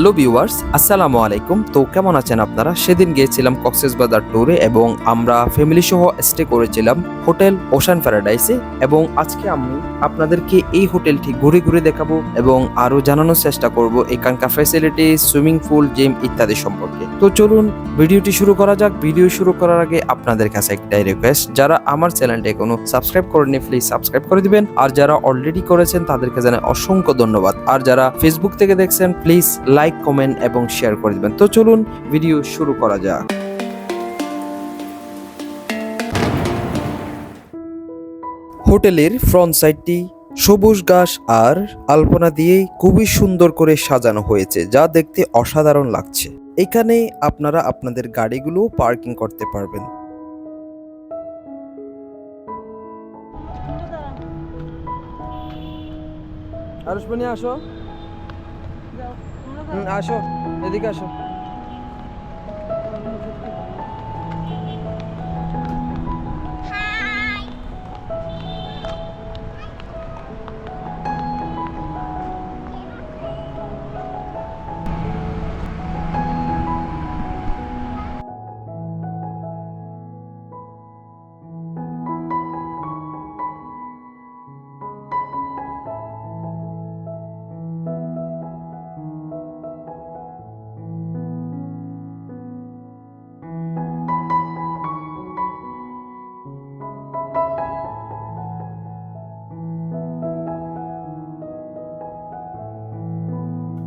Hello viewers, আসসালামু আলাইকুম। তো কেমন আছেন আপনারা? সেদিন গিয়েছিলাম কক্সবাজার ট্যুরে এবং আমরা ফ্যামিলি সহ স্টে করেছিলাম হোটেল ওশান প্যারাডাইসে এবং আজকে আমি আপনাদেরকে এই হোটেলটি ঘুরে ঘুরে দেখাবো এবং আরও জানানোর চেষ্টা করব এখানকার ফ্যাসিলিটি সুইমিং পুল জিম ইত্যাদি সম্পর্কে। তো চলুন, ভিডিওটি শুরু করা যাক। ভিডিও শুরু করার আগে আপনাদের কাছে একটাই রিকোয়েস্ট যারা আমার চ্যানেলটি এখনও সাবস্ক্রাইব করেনি প্লিজ সাবস্ক্রাইব করে দিবেন। আর যারা অলরেডি করেছেন, তাদেরকে জানাই অসংখ্য ধন্যবাদ। আর যারা ফেসবুক থেকে দেখছেন প্লিজ লাইক কমেন্ট এবং শেয়ার করে দিবেন। তো চলুন ভিডিও শুরু করা যাক। হোটেলের ফ্রন্ট সাইডটি সবুজ ঘাস আর আলপনা দিয়ে খুবই সুন্দর করে সাজানো হয়েছে, যা দেখতে অসাধারণ লাগছে। এখানে আপনারা আপনাদের গাড়িগুলো পার্কিং করতে পারবেন। আরুষমণি আসো। আসো এদিকে আসো।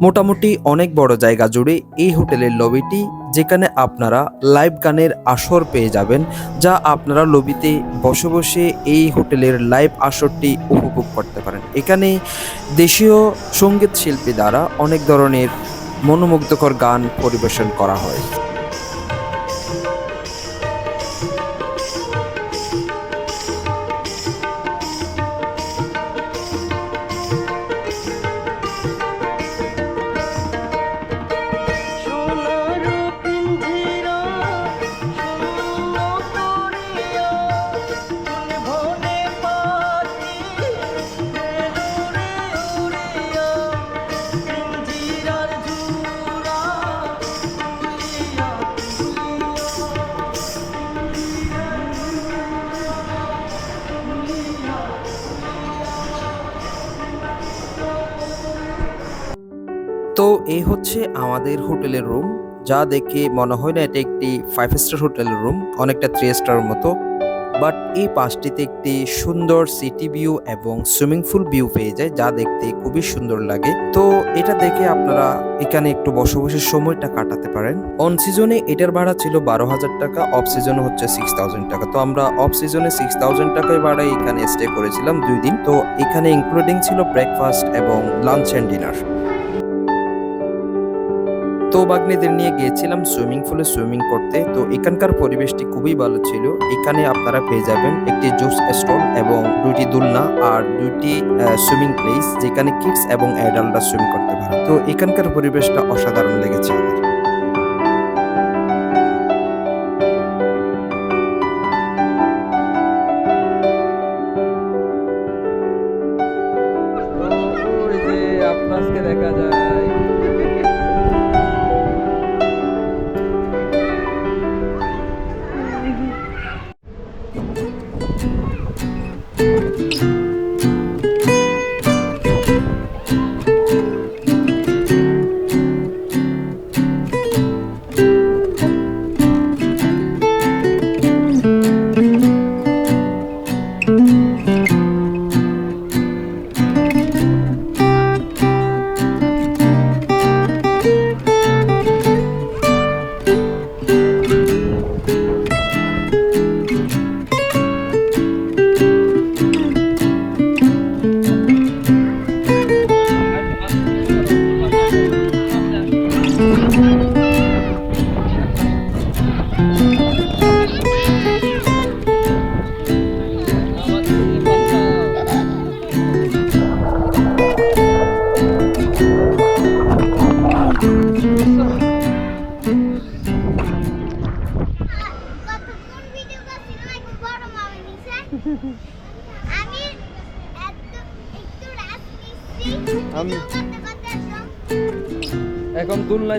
মোটামুটি অনেক বড় জায়গা জুড়ে এই হোটেলের লবিটি, যেখানে আপনারা লাইভ গানের আসর পেয়ে যাবেন, যা আপনারা লবিতে বসে বসে এই হোটেলের লাইভ আসরটি উপভোগ করতে পারেন। এখানে দেশীয় সংগীত শিল্পী দ্বারা অনেক ধরনের মনোমুগ্ধকর গান পরিবেশন করা হয়। তো এই হচ্ছে আমাদের হোটেলের রুম। যা দেখে মনে হয় না এটা একটি ফাইভ স্টার হোটেলের রুম, অনেকটা থ্রি স্টার মতো। বাট এই পাশটিতে একটি সুন্দর সিটি ভিউ এবং সুইমিং পুল ভিউ পেয়ে যায়, যা দেখতে খুবই সুন্দর লাগে। তো এটা দেখে আপনারা এখানে একটু বসে বসে সময়টা কাটাতে পারেন। অন সিজনে এটার ভাড়া ছিল বারো হাজার টাকা অফ সিজনে হচ্ছে সিক্স থাউজেন্ড টাকা। তো আমরা অফ সিজনে সিক্স থাউজেন্ড টাকায় ভাড়ায় এখানে স্টে করেছিলাম দুই দিন। তো এখানে ইনক্লুডিং ছিল ব্রেকফাস্ট এবং লাঞ্চ অ্যান্ড ডিনার তো বাগ্নেদের নিয়ে গিয়েছিলাম সুইমিং পুলে সুইমিং করতে। তো এখানকার পরিবেশটি খুবই ভালো ছিল। এখানে আপনারা পেয়ে যাবেন একটি জুস স্টল এবং দুটি দুলনা আর দুটি সুইমিং প্লেস যেখানে কিডস এবং অ্যাডাল্টরা সুইম করতে পারে। তো এখানকার পরিবেশটা অসাধারণ লেগেছে আমার।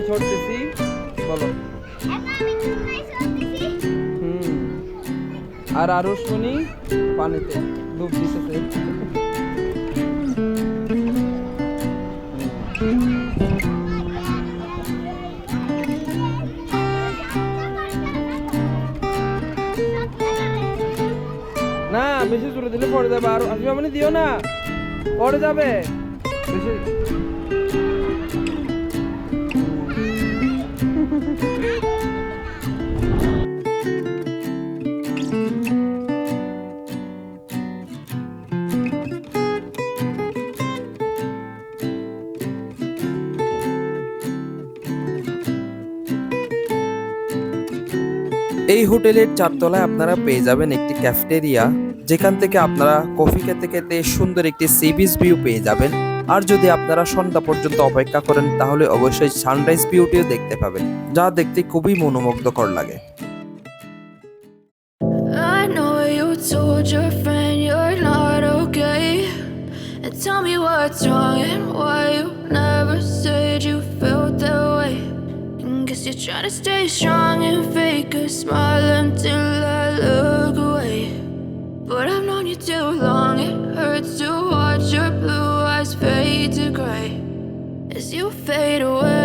চড়তেছি বলো। আর আরও শুনি পানিতে, ডুব দিতেছে না, বেশি জোরে দিলে পড়ে যাবে। আর আসবে মানে দিও না। পড়ে যাবে। বেশি এই হোটেলের চারতলায় আপনারা পেয়ে যাবেন একটি ক্যাফেটেরিয়া যেখান থেকে আপনারা কফি খেতে খেতে সুন্দর একটি সি বিচ ভিউ পেয়ে যাবেন। আর যদি আপনারা সন্ধ্যা পর্যন্ত অপেক্ষা করেন তাহলে অবশ্যই সানরাইজ ভিউটিও দেখতে পাবেন যা দেখতে খুবই মনোমুগ্ধকর লাগে told your friend you're not okay. And tell me what's wrong and why you never said you felt that way. And guess you're trying to stay strong and fake a smile until I look away. But I've known you too long, it hurts to watch your blue to gray as you fade away.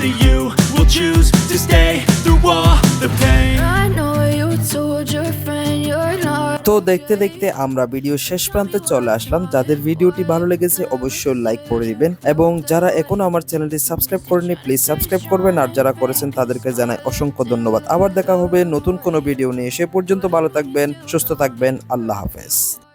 that you. Will choose to stay through all the pain. I know you told your friend you're not. তো দেখতে দেখতে আমরা video শেষ প্রান্তে চলে আসলাম। যাদের ভিডিওটি ভালো লেগেছে অবশ্যই লাইক করে দিবেন এবং যারা এখনও আমার চ্যানেলটি সাবস্ক্রাইব করেনি প্লিজ সাবস্ক্রাইব করবেন। আর যারা করেছেন তাদেরকে জানাই অসংখ্য ধন্যবাদ। আবার দেখা হবে নতুন কোনো ভিডিও নিয়ে। সে পর্যন্ত ভালো থাকবেন সুস্থ থাকবেন। আল্লাহ হাফেজ।